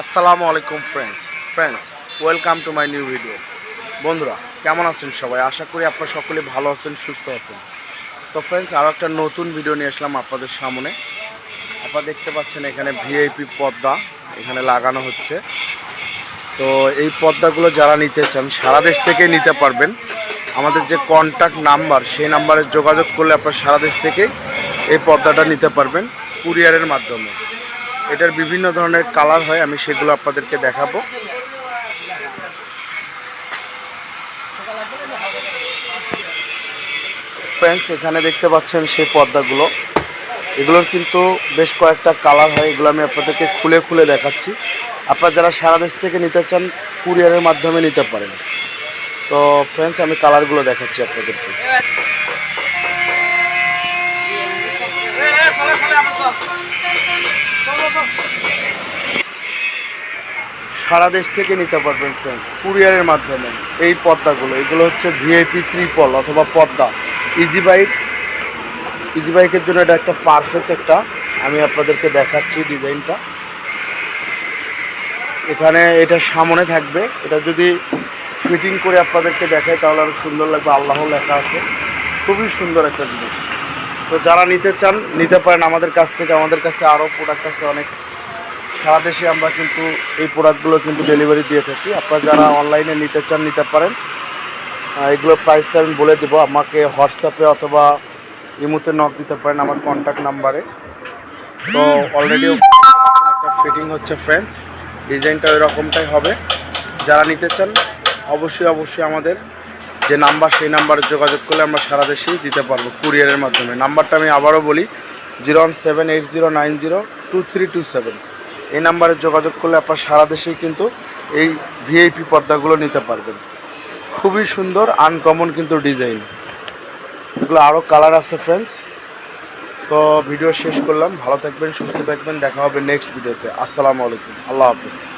আসসালামু আলাইকুম friends friends welcome to my new video বন্ধুরা, কেমন আছেন সবাই? আশা করি আপনারা সকলে ভালো আছেন, সুস্থ আছেন। তো ফ্রেন্ডস আরও একটা নতুন ভিডিও নিয়ে আসলাম আপনাদের সামনে। আপনারা দেখতে পাচ্ছেন এখানে ভিআইপি পর্দা এখানে লাগানো হচ্ছে। তো এই পর্দাগুলো যারা নিতে চান, সারা দেশ থেকে নিতে পারবেন। আমাদের যে কন্ট্যাক্ট নাম্বার সেই নাম্বারে যোগাযোগ করলে আপনারা সারা দেশ থেকে এই পর্দাটা নিতে পারবেন। কুরিয়ারের মাধ্যমে। এটার বিভিন্ন ধরনের কালার হয়, আমি সেগুলো আপনাদেরকে দেখাবো। ফ্রেন্ডস এখানে দেখতে পাচ্ছেন সেই পর্দাগুলো। এগুলোর কিন্তু বেশ কয়েকটা কালার হয়, এগুলো আমি আপনাদেরকে খুলে খুলে দেখাচ্ছি। আপনারা যারা সারা দেশ থেকে নিতে চান, কুরিয়ারের মাধ্যমে নিতে পারেন। তো ফ্রেন্ডস আমি কালারগুলো দেখাচ্ছি আপনাদেরকে। সারা দেশ থেকে নিতে পারবেন ফ্রেন্ডস কুরিয়ারের মাধ্যমে। এই পদ্মাগুলো, এগুলো হচ্ছে ভিআইপি ত্রিপল অথবা পদ্মা। ইজি বাইক ইজি বাইকের জন্য এটা একটা পারফেক্ট একটা, আমি আপনাদেরকে দেখাচ্ছি ডিজাইনটা এখানে এটা সামনে থাকবে, এটা যদি ফিটিং করে আপনাদেরকে দেখায় তাহলে আরও সুন্দর লাগবে, আল্লাহ লেখা আছে। খুবই সুন্দর একটা জিনিস। তো যারা নিতে চান, নিতে পারেন, আমাদের কাছ থেকে, আমাদের কাছে আরও প্রোডাক্ট আছে, অনেক সারা দেশে আমরা কিন্তু এই প্রোডাক্টগুলো কিন্তু ডেলিভারি দিয়ে থাকি। আপনারা যারা অনলাইনে নিতে চান নিতে পারেন। আহ, এগুলোর প্রাইসটা আমি বলে দেবো। আমাকে হোয়াটসঅ্যাপে অথবা ইমুতে নক দিতে পারেন আমার কন্ট্যাক্ট নাম্বারে তো অলরেডি একটা ফিটিং হচ্ছে ফ্রেন্ডস ডিজাইনটা ওই রকমটাই হবে। যারা নিতে চান অবশ্যই অবশ্যই আমাদের যে নাম্বার সেই নাম্বারে যোগাযোগ করলে আমরা সারা দেশেই দিতে পারব কুরিয়ারের মাধ্যমে। নাম্বারটা আমি আবারও বলি zero one seven eight zero nine zero two three two seven এই নাম্বারে যোগাযোগ করলে আপনার সারা দেশেই কিন্তু এই ভিআইপি পর্দাগুলো নিতে পারবেন। খুবই সুন্দর আনকমন কিন্তু ডিজাইন এগুলো আরও কালার আছে ফ্রেন্ডস তো ভিডিও শেষ করলাম। ভালো থাকবেন, সুস্থ থাকবেন। দেখা হবে নেক্সট ভিডিওতে আসসালামু আলাইকুম। আল্লাহ হাফিজ।